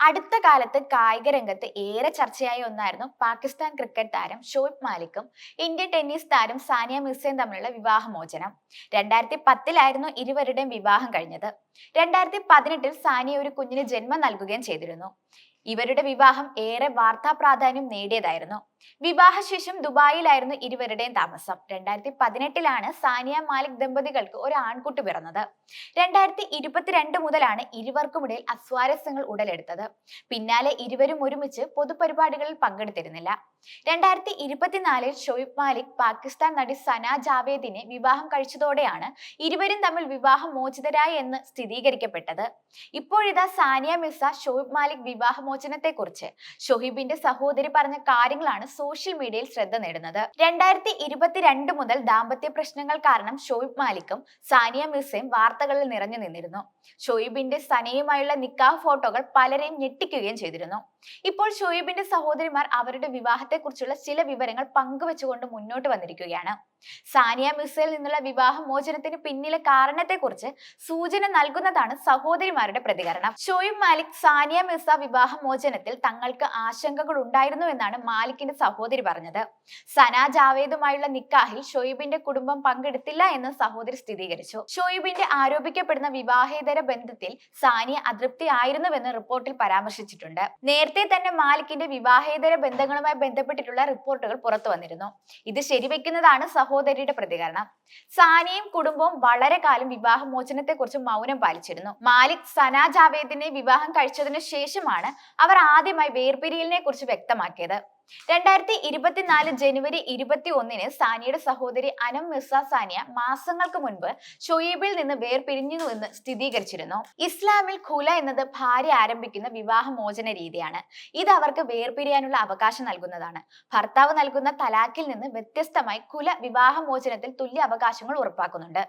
അടുത്ത കാലത്ത് കായിക രംഗത്ത് ഏറെ ചർച്ചയായ ഒന്നായിരുന്നു പാകിസ്ഥാൻ ക്രിക്കറ്റ് താരം ഷോയിബ് മാലിക്കും ഇന്ത്യൻ ടെന്നീസ് താരം സാനിയ മിർസയും തമ്മിലുള്ള വിവാഹമോചനം. രണ്ടായിരത്തി പത്തിലായിരുന്നു ഇരുവരുടെയും വിവാഹം കഴിഞ്ഞത്. രണ്ടായിരത്തി പതിനെട്ടിൽ സാനിയ ഒരു കുഞ്ഞിന് ജന്മം നൽകുകയും ചെയ്തിരുന്നു. ഇവരുടെ വിവാഹം ഏറെ വാർത്താ പ്രാധാന്യം നേടിയതായിരുന്നു. വിവാഹശേഷം ദുബായിലായിരുന്നു ഇരുവരുടെയും താമസം. രണ്ടായിരത്തി പതിനെട്ടിലാണ് സാനിയ മാലിക് ദമ്പതികൾക്ക് ഒരു ആൺകുട്ടി പിറന്നത്. രണ്ടായിരത്തി ഇരുപത്തിരണ്ട് മുതലാണ് ഇരുവർക്കുമിടയിൽ അസ്വാരസ്യങ്ങൾ ഉടലെടുത്തത്. പിന്നാലെ ഇരുവരും ഒരുമിച്ച് പൊതുപരിപാടികളിൽ പങ്കെടുത്തിരുന്നില്ല. രണ്ടായിരത്തി ഇരുപത്തിനാലിൽ ഷോയിബ് മാലിക് പാകിസ്ഥാൻ നടി സന ജാവേദിനെ വിവാഹം കഴിച്ചതോടെയാണ് ഇരുവരും തമ്മിൽ വിവാഹം മോചിതരായി എന്ന് സ്ഥിരീകരിക്കപ്പെട്ടത്. ഇപ്പോഴിതാ സാനിയ മിർസ ഷോയിബ് മാലിക് വിവാഹമോചനത്തെക്കുറിച്ച്. ഷൊഹീബിന്റെ സഹോദരി പറഞ്ഞ കാര്യങ്ങളാണ് സോഷ്യൽ മീഡിയയിൽ ശ്രദ്ധ നേടുന്നത്. രണ്ടായിരത്തി ഇരുപത്തിരണ്ട് മുതൽ ദാമ്പത്യ പ്രശ്നങ്ങൾ കാരണം ഷോയിബ് മാലിക്കും സാനിയ മിർസയും വാർത്തകളിൽ നിറഞ്ഞു നിന്നിരുന്നു. ഷോയിബിന്റെ സനയുമായുള്ള നിക്കാഹ് ഫോട്ടോകൾ പലരെയും ഞെട്ടിക്കുകയും ചെയ്തിരുന്നു. ഇപ്പോൾ ഷുയബിന്റെ സഹോദരിമാർ അവരുടെ വിവാഹത്തെക്കുറിച്ചുള്ള ചില വിവരങ്ങൾ പങ്കുവെച്ചുകൊണ്ട് മുന്നോട്ട് വന്നിരിക്കുകയാണ്. സാനിയ മിർസയിൽ നിന്നുള്ള വിവാഹ മോചനത്തിന് പിന്നിലെ കാരണത്തെക്കുറിച്ച് സൂചന നൽകുന്നതാണ് സഹോദരിമാരുടെ പ്രതികരണം. ഷോയിബ് മാലിക് സാനിയ മിർസ വിവാഹ മോചനത്തിൽ തങ്ങൾക്ക് ആശങ്കകൾ ഉണ്ടായിരുന്നു എന്നാണ് മാലിക്കിന്റെ സഹോദരി പറഞ്ഞത്. സന ജാവേദുമായുള്ള നിക്കാഹിൽ ഷോയിബിന്റെ കുടുംബം പങ്കെടുത്തില്ല എന്ന് സഹോദരി സ്ഥിരീകരിച്ചു. ഷോയിബിന്റെ ആരോപിക്കപ്പെടുന്ന വിവാഹേതര ബന്ധത്തിൽ സാനിയ അതൃപ്തി ആയിരുന്നുവെന്ന് റിപ്പോർട്ടിൽ പരാമർശിച്ചിട്ടുണ്ട്. നേരത്തെ തന്നെ മാലിക്കിന്റെ വിവാഹേതര ബന്ധങ്ങളുമായി ബന്ധപ്പെട്ടിട്ടുള്ള റിപ്പോർട്ടുകൾ പുറത്തു വന്നിരുന്നു. ഇത് ശരിവെക്കുന്നതാണ് സഹോദരിയുടെ പ്രതികരണം. സാനിയും കുടുംബവും വളരെ കാലം വിവാഹമോചനത്തെ കുറിച്ച് മൗനം പാലിച്ചിരുന്നു. മാലിക് സന ജാവേദിനെ വിവാഹം കഴിച്ചതിനു ശേഷമാണ് അവർ ആദ്യമായി വേർപിരിയലിനെ കുറിച്ച് വ്യക്തമാക്കിയത്. രണ്ടായിരത്തി ഇരുപത്തിനാല് ജനുവരി ഇരുപത്തി ഒന്നിന് സാനിയുടെ സഹോദരി അനം മിർസ സാനിയ മാസങ്ങൾക്ക് മുൻപ് ഷൊയീബിൽ നിന്ന് വേർപിരിഞ്ഞു എന്ന് സ്ഥിരീകരിച്ചിരുന്നു. ഇസ്ലാമിൽ ഖുല എന്നത് ഭാര്യ ആരംഭിക്കുന്ന വിവാഹമോചന രീതിയാണ്. ഇത് അവർക്ക് വേർപിരിയാനുള്ള അവകാശം നൽകുന്നതാണ്. ഭർത്താവ് നൽകുന്ന തലാക്കിൽ നിന്ന് വ്യത്യസ്തമായി കുല വിവാഹമോചനത്തിൽ തുല്യ അവകാശങ്ങൾ ഉറപ്പാക്കുന്നുണ്ട്.